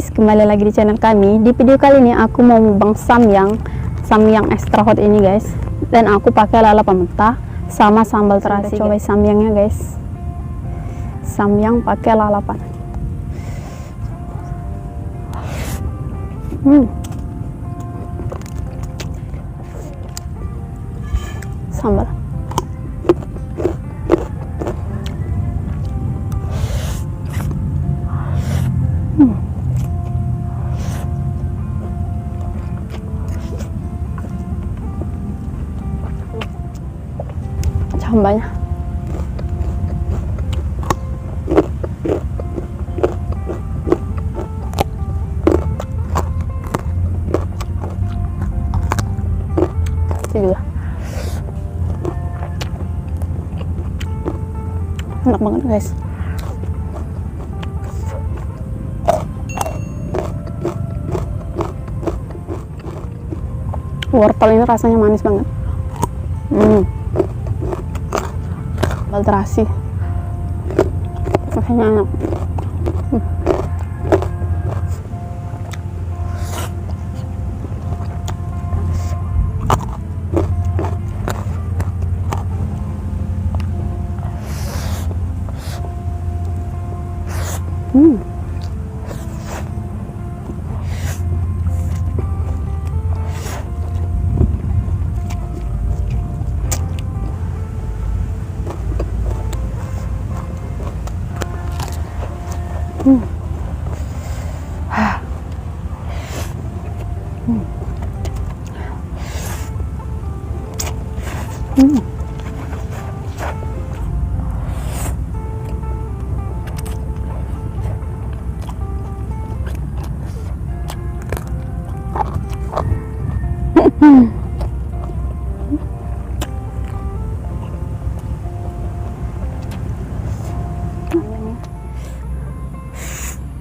guys kembali lagi di channel kami. Di video kali ini aku mau mukbang samyang samyang extra hot ini guys. Dan aku pakai lalapan mentah sama sambal terasi coba. samyangnya guys. Samyang pakai lalapan hmm. sambal hambanya. Juga enak banget guys. Wortel ini rasanya manis banget. Hmm sambal terasi rasanya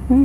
Ini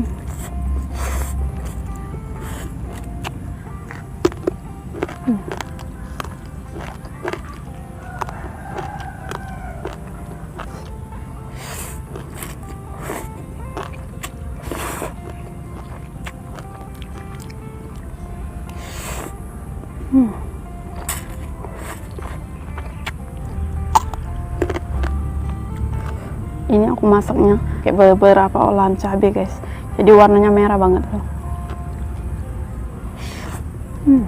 aku masaknya kayak beberapa olahan cabai guys jadi warnanya merah banget loh hmm.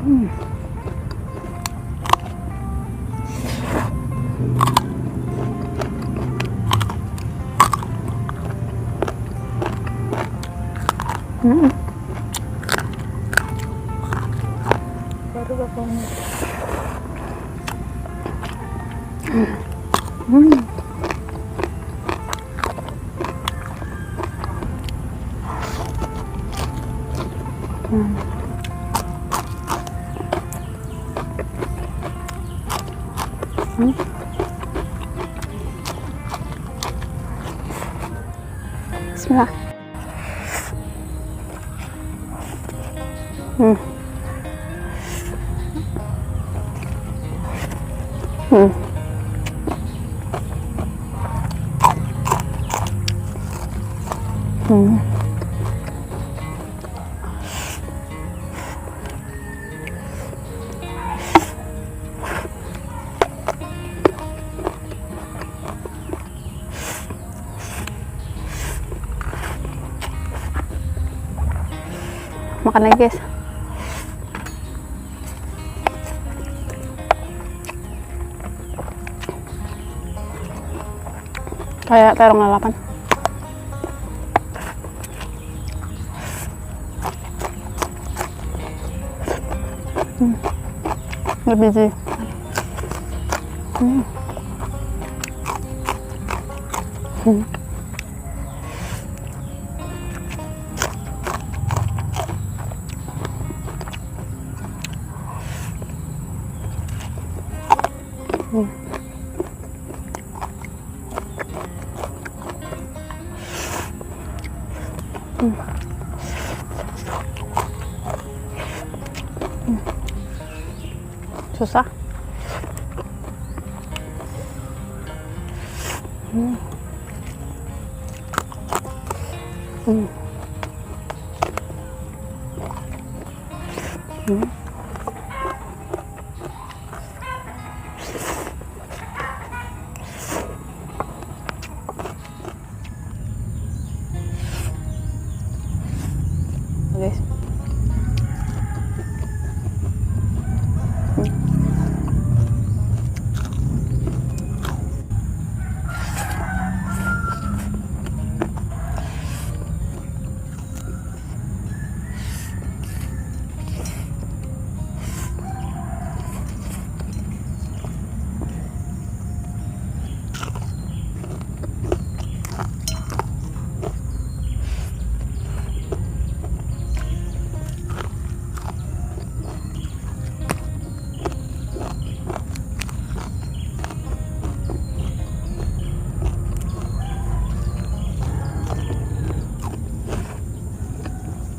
Hmm. Hmm. baru bapak Hmm. Hmm. Bismillah. Hmm. Hmm. Hmm. Makan lagi guys. Kayak terong lalapan. Nggak biji. Hmm. Hmm. Hmm. Hmm. Susah. Hmm. Hmm. Hmm. Guys.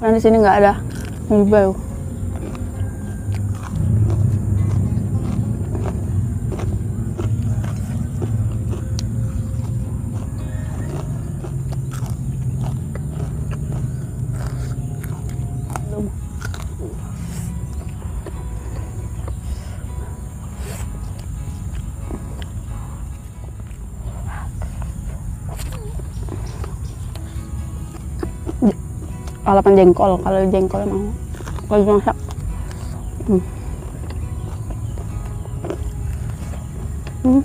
Karena di sini nggak ada mie lalapan jengkol kalau jengkol mau kalau dimasak hmm. Hmm.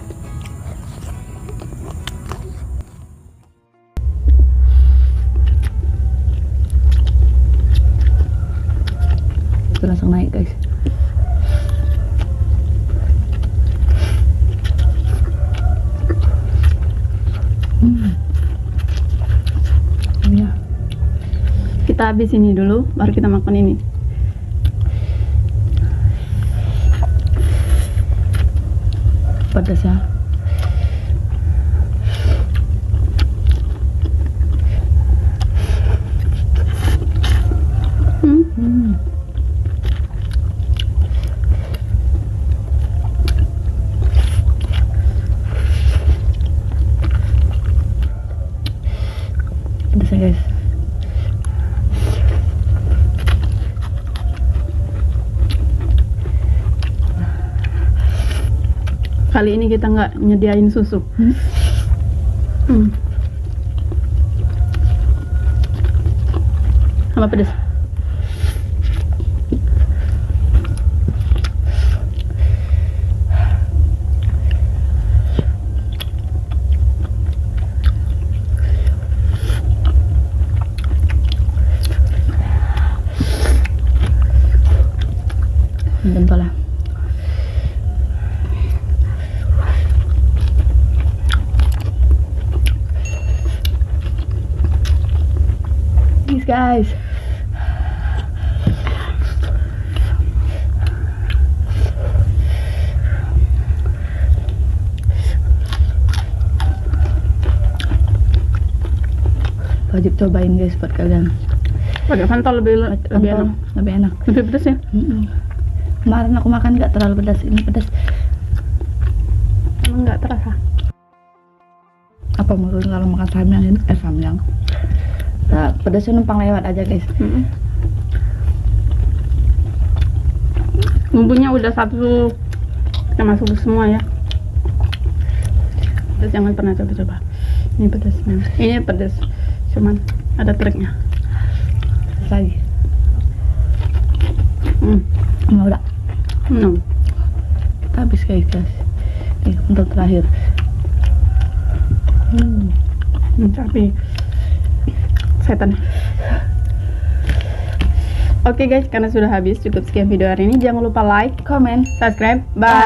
Kita habis ini dulu baru kita makan ini. Pedas ya. Hmm. ya kali ini kita nggak nyediain susu Hmm. hmm. sama pedas guys. Wajib cobain guys buat kalian. pakai fanta lebih lebih enak Lebih enak. lebih pedas ya Mm-mm. Kemarin aku makan nggak terlalu pedas, ini pedas. emang nggak terasa Apa mungkin kalau makan samyang ini? Eh samyang. Nah, pedasnya numpang lewat aja guys. Bumbunya udah satu kita masuk semua ya pedas jangan pernah coba-coba ini pedasnya ini pedas cuman ada triknya Terus lagi. hmm. Udah. Hmm. Kita habis guys guys. Nih untuk terakhir. Hmm. Hmm, tapi setan Oke guys, karena sudah habis cukup sekian video hari ini. Jangan lupa like, Komen. subscribe. Bye.